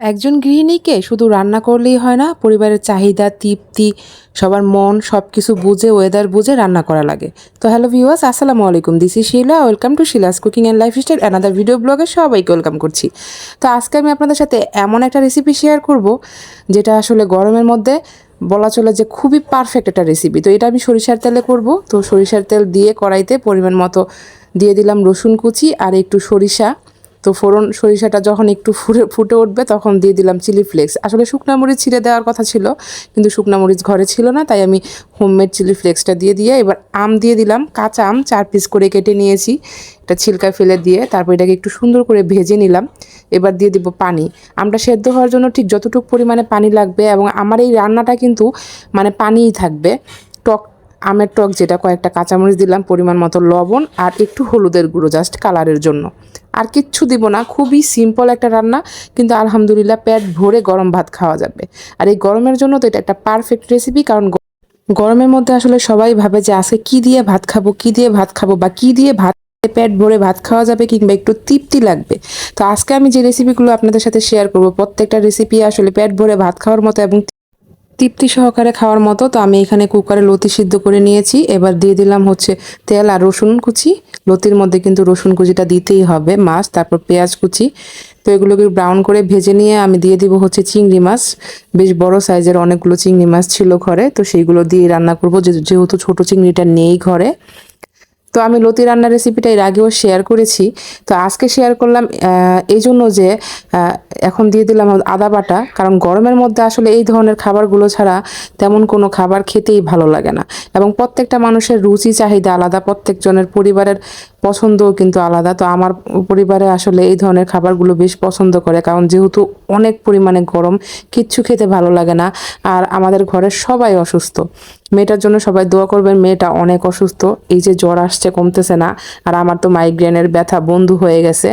একজন গৃহিণীকে শুধু রান্না করলেই হয় না, পরিবারের চাহিদা, তৃপ্তি, সবার মন সব কিছু বুঝে ওয়েদার বুঝে রান্না করা লাগে। তো হ্যালো ভিউয়ার্স আসসালামু আলাইকুম। This is Shila welcome to Shila's cooking and lifestyle another video ব্লগে সবাইকে ওয়েলকাম করছি। তো আজকে আমি আপনাদের সাথে এমন একটা রেসিপি শেয়ার করব, যেটা আসলে গরমের মধ্যে বলা চলে যে খুবই পারফেক্ট একটা রেসিপি তো এটা আমি সরিষার তেলে করব। তো সরিষার তেল দিয়ে কড়াইতে পরিমাণ মতো দিয়ে দিলাম রসুন কুচি আর একটু সরিষা। তো ফোড়ন সরিষাটা যখন একটু ফুটে ফুটে উঠবে তখন দিয়ে দিলাম চিলি ফ্লেক্স আসলে শুকনা মরিচ ছিঁড়ে দেওয়ার কথা ছিল, কিন্তু শুকনা মরিচ ঘরে ছিল না, তাই আমি হোমমেড চিলি ফ্লেক্সটা দিয়ে দিয়ে এবার আম দিয়ে দিলাম, কাঁচা আম চার পিস করে কেটে নিয়েছি এটা ছিলকা ফেলে দিয়ে তারপর এটাকে একটু সুন্দর করে ভেজে নিলাম, এবার দিয়ে দিব পানি। আমটা সেদ্ধ হওয়ার জন্য ঠিক যতটুকু পরিমাণে পানি লাগবে এবং আমার এই রান্নাটা কিন্তু মানে পানিই থাকবে, টক আমের টক যেটা কয়েকটা কাঁচামরিচ দিলাম, পরিমাণ মতো লবণ আর একটু হলুদের গুঁড়ো জাস্ট কালারের জন্য। আর কিচ্ছু দিব না, খুবই সিম্পল একটা রান্না, কিন্তু আলহামদুলিল্লাহ পেট ভরে গরম ভাত খাওয়া যাবে। আর এই গরমের জন্য তো এটা একটা পারফেক্ট রেসিপি কারণ গরমের মধ্যে আসলে সবাই ভাবে যে আজকে কি দিয়ে ভাত খাব, কি দিয়ে ভাত খাব, বা কি দিয়ে ভাত পেট ভরে ভাত খাওয়া যাবে কিংবা একটু তৃপ্তি লাগবে। তো আজকে আমি যে রেসিপিগুলো আপনাদের সাথে শেয়ার করব, প্রত্যেকটা রেসিপি আসলে পেট ভরে ভাত খাওয়ার মতো এবং তৃপ্তি সহকারে খাওয়ার মতো, তো আমি এখানে কুকারে লতি সিদ্ধ করে নিয়েছি। এবার দিয়ে দিলাম হচ্ছে তেল আর রসুন কুচি। লতির মধ্যে কিন্তু রসুন কুচিটা দিতেই হবে মাছ, তারপর পেঁয়াজ কুচি। তো এগুলোকে ব্রাউন করে ভেজে নিয়ে আমি দিয়ে দিব হচ্ছে চিংড়ি মাছ। বেশ বড় সাইজের অনেকগুলো চিংড়ি মাছ ছিল ঘরে, তো সেইগুলো দিয়ে রান্না করব। যেহেতু ছোট চিংড়িটা নেই ঘরে তো আমি লতি রান্নার রেসিপিটা এর আগেও শেয়ার করেছি। তো আজকে শেয়ার করলাম এই জন্য যে এখন দিয়ে দিলাম আদা বাটা, কারণ গরমের মধ্যে আসলে এই ধরনের খাবারগুলো ছাড়া তেমন কোনো খাবার খেতেই ভালো লাগে না। এবং প্রত্যেকটা মানুষের রুচি চাহিদা আলাদা, প্রত্যেকজনের পরিবারের পছন্দও কিন্তু আলাদা। তো আমার পরিবারে আসলে এই ধরনের খাবারগুলো বেশ পছন্দ করে, কারণ যেহেতু অনেক পরিমাণে গরম, কিচ্ছু খেতে ভালো লাগে না। আর আমাদের ঘরের সবাই অসুস্থ। মেয়েটার জন্য সবাই দোয়া করবেন, মেয়েটা অনেক অসুস্থ, এই যে জ্বর আসছে, কমতেছে না। আর আমার তো মাইগ্রেনের ব্যথা বন্ধু হয়ে গেছে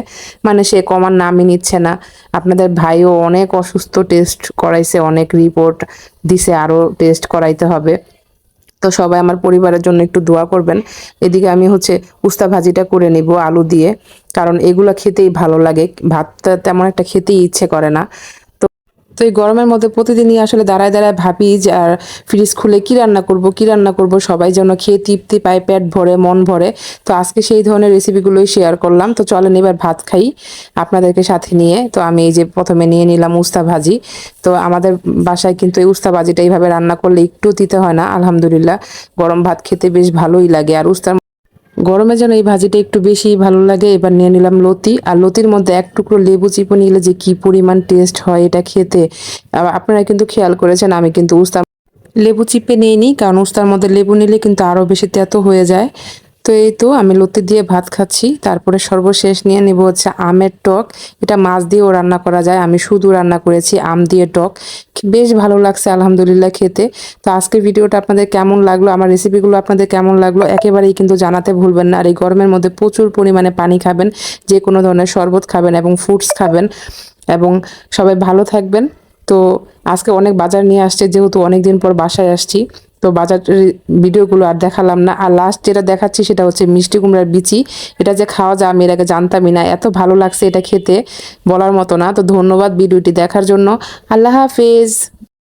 মানে সে কমার নামই নিচ্ছে না। আপনাদের ভাইও অনেক অসুস্থ টেস্ট করাইছে, অনেক রিপোর্ট দিছে, আরও টেস্ট করাইতে হবে। তো সবাই আমার পরিবারের জন্য একটু দোয়া করবেন। এদিকে আমি হচ্ছে উস্তা ভাজিটা করে নিব আলু দিয়ে, কারণ এগুলো খেতেই ভালো লাগে। ভাতটা তেমন একটা খেতেই ইচ্ছে করে না। তো এই গরমের মধ্যে প্রতিদিনই আসলে দাঁড়ায় দাঁড়ায় ভাবি যে, আর ফ্রিজ খুলে কি রান্না করব, কি রান্না করব? সবাই যেন খেয়ে তৃপ্তি পায়, পেট ভরে, মন ভরে। তো আজকে সেই ধরনের রেসিপিগুলোই শেয়ার করলাম। তো চলেন এবার ভাত খাই আপনাদেরকে সাথে নিয়ে। তো আমি এই যে প্রথমে নিয়ে নিলাম উস্তা ভাজি। তো আমাদের বাসায় কিন্তু এই উস্তা ভাজিটা এইভাবে রান্না করলে একটু দিতে হয় না, আলহামদুলিল্লাহ। গরম ভাত খেতে বেশ ভালোই লাগে। আর উস্তার গরমে যেন এই ভাজিটা একটু বেশি ভালো লাগে, এবার নিয়ে নিলাম লতি। আর লতির মধ্যে এক টুকরো লেবু চিপে নিলে যে কি পরিমাণ টেস্ট হয় এটা খেতে। আপনারা কিন্তু খেয়াল করেছেন, আমি কিন্তু উস্তা লেবু চিপে নিয়ে নিই কারণ উস্তার মধ্যে লেবু নিলে কিন্তু আরও বেশি তেতো হয়ে যায়। তো এই তো আমি লতি দিয়ে ভাত খাচ্ছি। তারপরে সর্বশেষ নিয়ে নেব হচ্ছে আমের টক। এটা মাছ দিয়েও রান্না করা যায়। আমি শুধু রান্না করেছি আম দিয়ে টক। বেশ ভালো লাগছে আলহামদুলিল্লাহ খেতে। তো আজকের ভিডিওটা আপনাদের কেমন লাগল? আমার রেসিপিগুলো আপনাদের কেমন লাগল? একেবারেই কিন্তু জানাতে ভুলবেন না। আর এই গরমের মধ্যে প্রচুর পরিমাণে পানি খাবেন। যে কোনো ধরনের শরবত খাবেন এবং ফ্রুটস খাবেন। এবং সবাই ভালো থাকবেন। তো আজকে অনেক বাজার নিয়ে আসছে। যেহেতু অনেক দিন পর বাসায় আসছি। তো বাজার ভিডিওগুলো আর দেখালাম না। আর লাস্ট যেটা দেখাচ্ছি সেটা হচ্ছে মিষ্টি কুমড়ার বিচি। এটা যে খাওয়া যায় আমি এর আগে জানতামই না। এত ভালো লাগছে এটা খেতে বলার মতো না। তো ধন্যবাদ ভিডিওটি দেখার জন্য। আল্লাহ হাফেজ।